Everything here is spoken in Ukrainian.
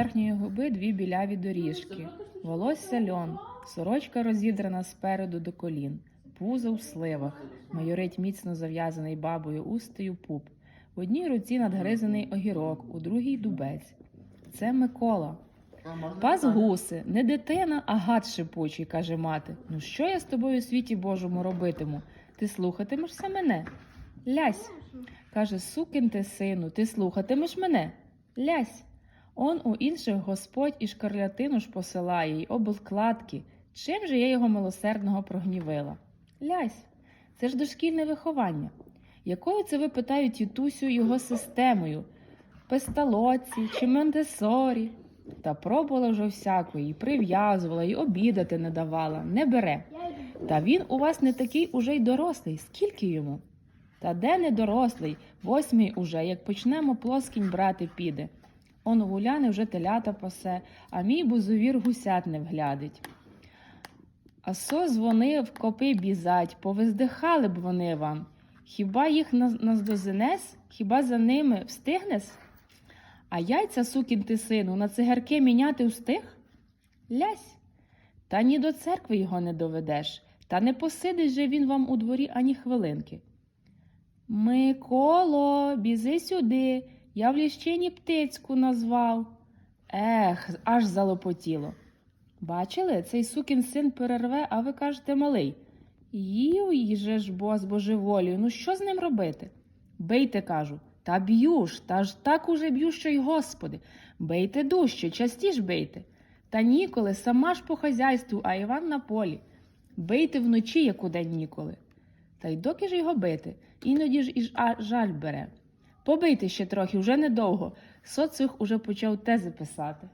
верхньої губи дві біляві доріжки, волосся льон, сорочка розідрана спереду до колін, пузо в сливах, майорить міцно зав'язаний бабою устею пуп. В одній руці надгризаний огірок, у другій дубець. Це Микола. Пас гуси, не дитина, а гад шипучий, каже мати. Ну що я з тобою у світі Божому робитиму? Ти слухатимешся мене? Лясь. Каже, сукин ти сину, ти слухатимеш мене? Лясь. Он у інших Господь і шкарлятину ж посилає й обкладки. Чим же я його милосердного прогнівила? Лясь, це ж дошкільне виховання. Якою це ви питають тітусю його системою? Песталоці чи Монтесорі? Та пробувала вже всякої, і прив'язувала, і обідати не давала, не бере. Та він у вас не такий уже й дорослий. Скільки йому? Та де не дорослий? Восьмий уже, як почнемо плоскінь брати піде. Он у гуляни вже телята пасе, а мій бузовір гусят не вглядить. А со дзвони в копи бізать, повиздихали б вони вам. Хіба їх наз- наздозинес? Хіба за ними встигнес? А яйця, сукін ти сину, на цигарки міняти встиг? Лясь. Та ні до церкви його не доведеш, та не посидить же він вам у дворі ані хвилинки. Миколо, бізи сюди, я в ліщині птицьку назвав. Ех, аж залопотіло. Бачили, цей сукін син перерве, а ви кажете малий. Їй же ж бо з божеволію, ну що з ним робити? Бийте, кажу, та б'ю ж, та ж так уже б'ю, що й господи. Бийте дужче, частіш бийте. Та ніколи, сама ж по хазяйству, а Іван на полі. Бийте вночі, як удень ніколи. Та й доки ж його бити, іноді ж і жаль бере. Побийте ще трохи, вже недовго. Социх уже почав тези писати.